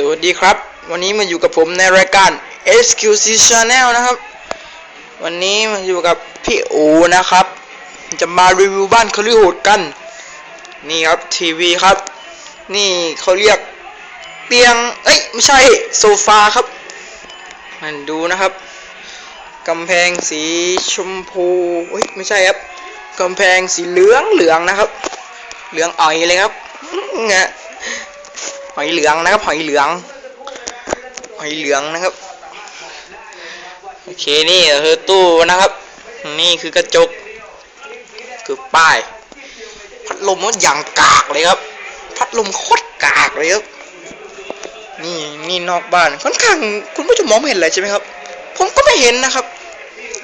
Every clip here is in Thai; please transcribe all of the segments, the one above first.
สวัสดีครับ วันนี้มาอยู่กับผมในรายการ SQC Channel นะครับ วันนี้มาอยู่กับพี่อูนะครับ จะมารีวิวบ้านคฤหดกัน นี่ครับทีวีครับ นี่เขาเรียกเตียง เอ้ยไม่ใช่โซฟาครับ มันดูนะครับกำแพงสีชมพูเอ้ยไม่ใช่ครับกำแพงสีเหลืองเหลืองนะครับ เหลืองอ่อยเลยครับงะ หอยเหลืองนะครับหอยเหลืองหอยเหลืองนะครับโอเคนี่คือตู้นะครับ นี่คือกระจก คือป้ายพัดลมมันอย่างกากเลยครับ พัดลมโคตรกากเลยครับนี่นี่นอกบ้านค่อนข้างคุณผู้ชมมองเห็นเลยใช่ไหมครับ ผมก็ไม่เห็นนะครับ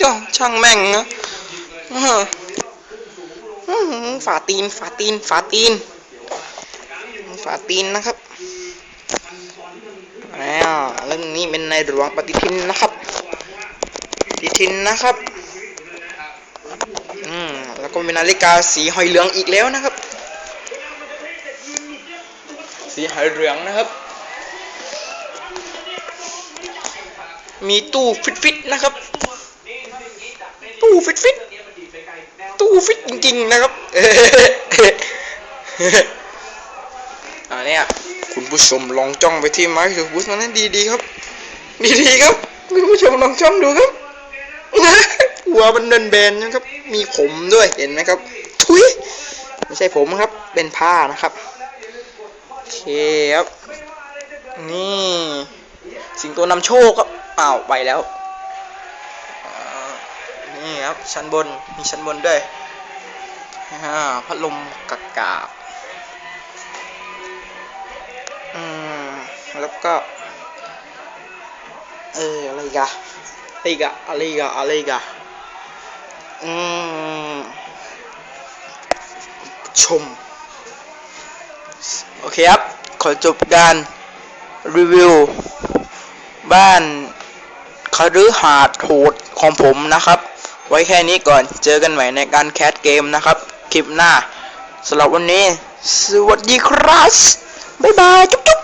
ย่อช่างแม่งนะอื้ออื้อหือฝาตีนฝาตีนฝาตีนฝาตีนนะครับ แล้วเรื่องนี้เป็นในหลวงปฏิทินนะครับ ปฏิทินนะครับ อืม แล้วก็เป็นนาฬิกาสีหอยเหลืองอีกแล้วนะครับ สีหอยเหลืองนะครับ มีตู้ฟิตฟิตๆนะครับ ตู้ฟิตฟิตๆตู้ฟิตจริงๆนะครับอันเนี้ย คุณผู้ชมลองจ้องไปที่ไม้ถือบุสนั้นดีๆครับ ดีๆครับ คุณผู้ชมลองจ้องดูครับหัวมันเดินเบนนะครับ มีผมด้วยเห็นไหมครับ ทุยไม่ใช่ผมครับ เป็นผ้านะครับโอเคครับ นี่สิงโตนำโชคครับอ้าวไปแล้วนี่ครับชั้นบนมีชั้นบนด้วยอ่าพัดลมกากา แล้วก็ เอออะไรกะอะไรกะอะไรกะอะไรกะอืมชม โอเคครับ ขอจบการรีวิว บ้านคฤหาสน์โหดของผมนะครับ ไว้แค่นี้ก่อนเจอกันใหม่ในการแคสเกมนะครับ คลิปหน้าสำหรับวันนี้ สวัสดีครับ บ๊ายบาย จุ๊บ